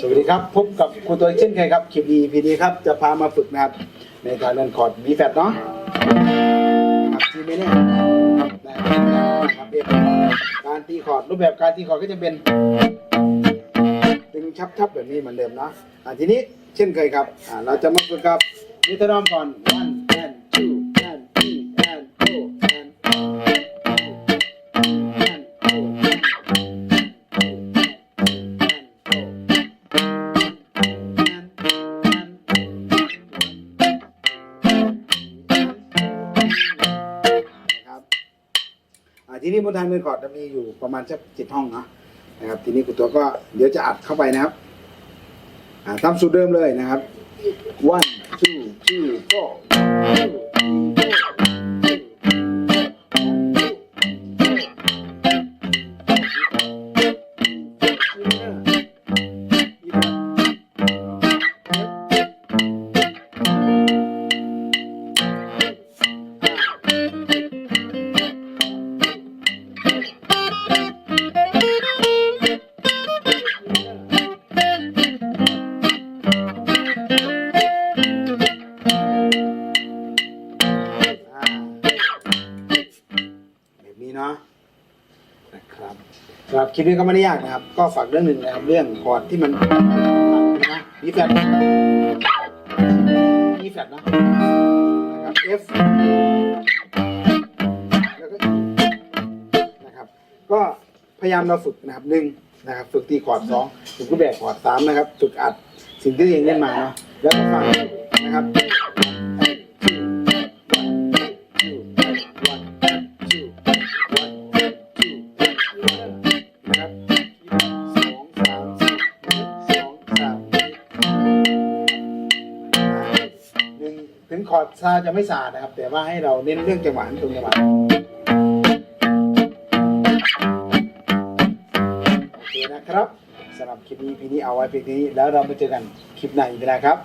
สวัสดีครับ พบกับครูตัวเช่นเคยครับคลิปดีพีดีครับจะพามาฝึกนะครับในการเล่นคอร์ดบีแฟตเนาะครับทีไม่แน่นะครับเรียกการตีคอร์ดรูปแบบการตีคอร์ดก็จะเป็นตึงชับๆแบบนี้เหมือนเดิมนะอะทีนี้เช่นเคยครับอ่าเราจะมาฝึกกับมิเตอร์ดอมก่อน one ทีนี้บนทางเดินขอดจะมีอยู่ประมาณสักเจ็ดห้องเนาะนะครับ ทีนี้คุณตัวก็เดี๋ยวจะอัดเข้าไปนะครับอ่าตามสูตรเดิมเลยนะครับ one two three four เนาะนะครับสำหรับคลิปนี้ก็ไม่ได้ยากนะครับ ก็ฝากเรื่องหนึ่งนะครับเรื่องคอร์ดที่มันนะบีแฟตบีแฟตนะนะครับ F แล้วก็นะครับ ก็พยายามเราฝึกนะครับหนึ่งนะครับฝึกตีคอร์ดสองฝึกรูปแบบคอร์ดสามนะครับฝึกอัดสิ่งที่ตัวเองเล่นมาเนาะแล้วก็ฟังนะครับ ถึงคอร์ดซาจะไม่สาดนะครับ แต่ว่าให้เราเน้นเรื่องจังหวะตรงจังหวะโอเคนะครับสำหรับคลิปนี้พีนี้เอาไว้เพียงนี้แล้วเรามาเจอกันคลิปหน้าอีกนะครับ